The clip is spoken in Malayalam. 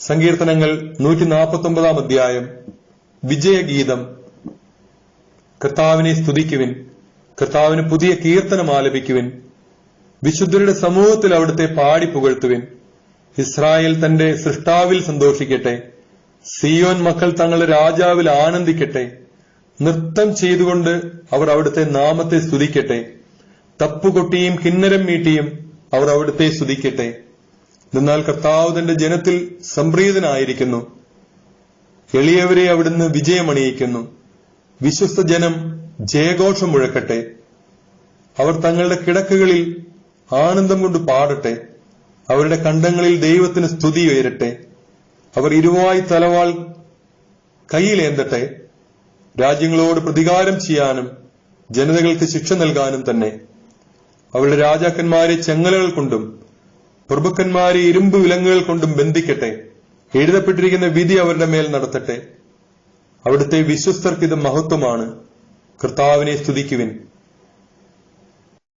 സങ്കീർത്തനങ്ങൾ നൂറ്റി നാൽപ്പത്തി ഒമ്പതാം അധ്യായം. വിജയഗീതം. കർത്താവിനെ സ്തുതിക്കുവിൻ. കർത്താവിന് പുതിയ കീർത്തനം ആലപിക്കുവിൻ. വിശുദ്ധരുടെ സമൂഹത്തിൽ അവിടുത്തെ പാടി പുകഴ്ത്തുവിൻ. ഇസ്രായേൽ തന്റെ സൃഷ്ടാവിൽ സന്തോഷിക്കട്ടെ. സിയോൻ മക്കൾ തങ്ങളുടെ രാജാവിൽ ആനന്ദിക്കട്ടെ. നൃത്തം ചെയ്തുകൊണ്ട് അവർ അവിടുത്തെ നാമത്തെ സ്തുതിക്കട്ടെ. തപ്പുകൊട്ടിയും കിന്നരം മീട്ടിയും അവർ അവിടുത്തെ സ്തുതിക്കട്ടെ. എന്നാൽ കർത്താവ് തന്റെ ജനത്തിൽ സംപ്രീതനായിരിക്കുന്നു. എളിയവരെ അവിടുന്ന് വിജയമണിയിക്കുന്നു. വിശ്വസ്ത ജനം ജയഘോഷം മുഴക്കട്ടെ. അവർ തങ്ങളുടെ കിടക്കുകളിൽ ആനന്ദം കൊണ്ട് പാടട്ടെ. അവരുടെ കണ്ടങ്ങളിൽ ദൈവത്തിന് സ്തുതി ഉയരട്ടെ. അവർ ഇരുവായി തലവാൾ കയ്യിലേന്തട്ടെ. രാജ്യങ്ങളോട് പ്രതികാരം ചെയ്യാനും ജനതകൾക്ക് ശിക്ഷ നൽകാനും തന്നെ. അവരുടെ രാജാക്കന്മാരെ ചെങ്ങലകൾ കൊണ്ടും പ്രഭുക്കന്മാരെ ഇരുമ്പ് വിലങ്ങുകൾ കൊണ്ടും ബന്ധിക്കട്ടെ. എഴുതപ്പെട്ടിരിക്കുന്ന വിധി അവരുടെ മേൽ നടത്തട്ടെ. അവിടുത്തെ വിശ്വസ്തർക്ക് ഇത് മഹത്വമാണ്. കർത്താവിനെ സ്തുതിക്കുവിൻ.